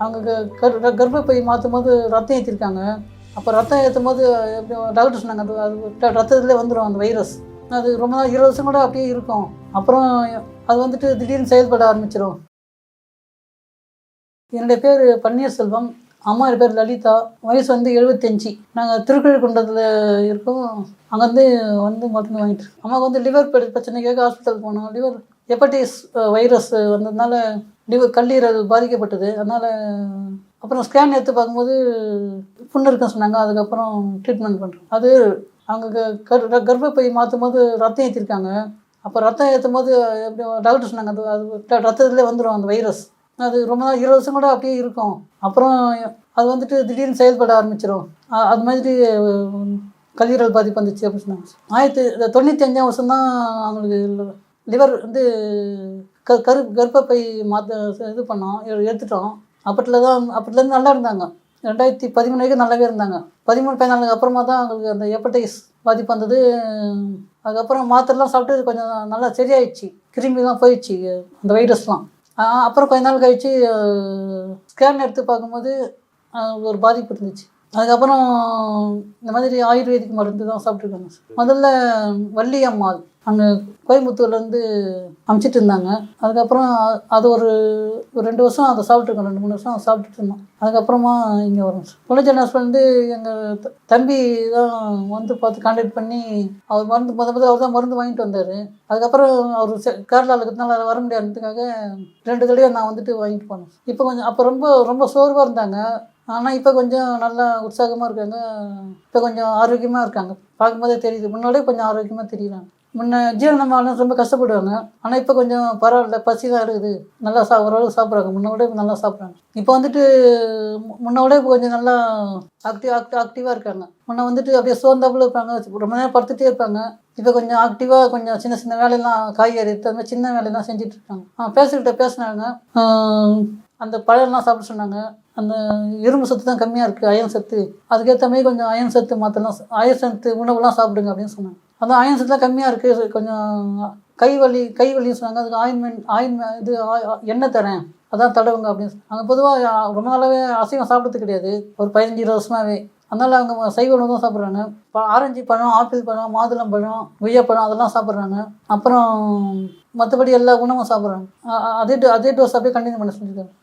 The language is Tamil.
அவங்க க- கர் கர்ப்பப்பை மாற்றும் போது ரத்தம் ஏற்றிருக்காங்க அப்போ ரத்தம் ஏற்றும் போது எப்படி டாக்டர் சொன்னாங்க அது அது ரத்தத்துலேயே வந்துடும் அந்த வைரஸ். அது ரொம்ப நாள் இருபது வருஷம் கூட அப்படியே இருக்கும். அப்புறம் அது வந்துட்டு திடீர்னு செயல்பட ஆரம்பிச்சிடும் என்னுடைய பேர் பன்னீர்செல்வம். அம்மா பேர் லலிதா வயசு வந்து எழுபத்தஞ்சி நாங்கள் திருக்கழுக்குன்றத்தில் இருக்கோம். அங்கேருந்து வந்து மருந்து வாங்கிட்டு அம்மாவுக்கு வந்து லிவர் பிரச்சனைக்காக ஹாஸ்பிட்டல் போனோம். லிவர் ஹெப்படைட்டிஸ் வைரஸ் வந்ததுனால லிவர் கல்லீரல் பாதிக்கப்பட்டது. அதனால் அப்புறம் ஸ்கேன் எடுத்து பார்க்கும்போது புண்ணு இருக்குன்னு சொன்னாங்க. அதுக்கப்புறம் ட்ரீட்மெண்ட் பண்ணுறோம் அது அவங்க க- கர் கர்ப்பப்பை மாற்றும் போது ரத்தம் ஏற்றிருக்காங்க அப்போ ரத்தம் ஏற்றும் போது எப்படி டாக்டர் சொன்னாங்க. அது அது ரத்தத்துலேயே வந்துடும் அந்த வைரஸ் அது ரொம்ப நாள் இருபது வருஷம் கூட அப்படியே இருக்கும். அப்புறம் அது வந்துட்டு திடீர்னு செயல்பட ஆரம்பிச்சிடும் அது மாதிரி கல்லீரல் பாதிப்பு வந்துச்சு அப்படின்னு சொன்னாங்க. ஆயிரத்தி இந்த தொண்ணூற்றி அஞ்சாம் வருஷம் தான் அவங்களுக்கு லிவர் வந்து க கரு கர்ப்பப்பை மாற்ற இது பண்ணோம் எ- எடுத்துட்டோம். அப்பட்டில் தான் அப்பட்டிலேருந்து நல்லா இருந்தாங்க. ரெண்டாயிரத்தி பதிமூணு வரைக்கும் நல்லாவே இருந்தாங்க. பதிமூணு பதினாலுக்கு அப்புறமா தான் அவங்களுக்கு அந்த ஹெப்படைஸ் பாதிப்பு வந்தது. அதுக்கப்புறம் மாத்திரைலாம் சாப்பிட்டு கொஞ்சம் நல்லா சரியாயிடுச்சு. கிருமிலாம் போயிடுச்சு அந்த வைரஸ்லாம். அப்புறம் கொஞ்ச நாள் கழித்து ஸ்கேன் எடுத்து பார்க்கும்போது ஒரு பாதிப்பு இருந்துச்சு. அதுக்கப்புறம் இந்த மாதிரி ஆயுர்வேதிக் மருந்து தான் சாப்பிட்ருக்காங்க முதல்ல வள்ளி அம்மாள் அங்கே கோயம்புத்தூர்லேருந்து அமுச்சிட்டு இருந்தாங்க. அதுக்கப்புறம் அது ஒரு ரெண்டு வருஷம் அதை சாப்பிட்ருக்கோம் ரெண்டு மூணு வருஷம் அதை சாப்பிட்டுட்டு இருந்தோம். அதுக்கப்புறமா இங்கே வரோம் புலஜன் ஹாஸ்பிட்டல் வந்து எங்கள் தம்பி தான் வந்து பார்த்து கான்டாக்ட் பண்ணி அவர் மருந்து முத முதல்ல அவர் தான் மருந்து வாங்கிட்டு வந்தார். அதுக்கப்புறம் அவர் கேரளாவில் இருக்கிறதுனால வர முடியாதுக்காக ரெண்டு தடவை நான் வந்துட்டு வாங்கிட்டு போனேன் இப்போ கொஞ்சம் அப்போ ரொம்ப ரொம்ப சோர்வாக இருந்தாங்க. ஆனால் இப்போ கொஞ்சம் நல்லா உற்சாகமாக இருக்காங்க. இப்போ கொஞ்சம் ஆரோக்கியமாக இருக்காங்க. பார்க்கும்போதே தெரியுது. முன்னாடியே கொஞ்சம் ஆரோக்கியமாக தெரியுறாங்க. முன்ன ஜீரணமாலும் ரொம்ப கஷ்டப்படுவாங்க. ஆனால் இப்போ கொஞ்சம் பரவாயில்ல. பசி தான் இருக்குது. நல்லா சா ஓரளவுக்கு சாப்பிட்றாங்க. முன்ன விட நல்லா சாப்பிட்றாங்க. இப்போ வந்துட்டு முன்ன விட இப்போ கொஞ்சம் நல்லா ஆக்டிவ் ஆக்டிவ் ஆக்டிவாக இருக்காங்க. முன்ன வந்துட்டு அப்படியே சோர்ந்தாப்புல இருப்பாங்க. ரொம்ப நேரம் படுத்துகிட்டே இருப்பாங்க. இப்போ கொஞ்சம் ஆக்டிவாக கொஞ்சம் சின்ன சின்ன வேலையெல்லாம் காய்கறி அந்த மாதிரி சின்ன வேலையெல்லாம் செஞ்சுட்டு இருக்காங்க. ஆ பேசுகிட்ட பேசினாங்க. அந்த பழம்லாம் சாப்பிட சொன்னாங்க. அந்த இரும்பு சத்து தான் கம்மியாக இருக்குது அயன் சத்து. அதுக்கேற்ற மாதிரி கொஞ்சம் அயன் சத்து மாற்றலாம் அயன் சத்து உணவுலாம் சாப்பிடுங்க அப்படின்னு சொன்னாங்க. அந்த அயன் சத்துலாம் கம்மியாக இருக்குது கொஞ்சம் கை வலி கை வலின்னு சொன்னாங்க. அதுக்கு ஆயின்மெண்ட் ஆயின் இது எண்ணெய் தரேன். அதான் தடவுங்க அப்படின்னு சொன்னாங்க. அங்கே பொதுவாக ரொம்ப நாளாகவே அசைவம் சாப்பிட்றது கிடையாது. ஒரு பதினஞ்சு இருபது வருஷமாகவே அதனால் அவங்க சைவ உணவு தான் சாப்பிட்றாங்க. இப்போ ஆரஞ்சு பழம் ஆப்பிள் பழம் மாதுளம் பழம் கொய்யாப்பழம் அதெல்லாம் சாப்பிட்றாங்க. அப்புறம் மற்றபடி எல்லா உணவும் சாப்பிட்றாங்க. அதே டோ- அதே டோஸ் அப்படியே கண்டினியூ பண்ண சொல்லியிருக்காங்க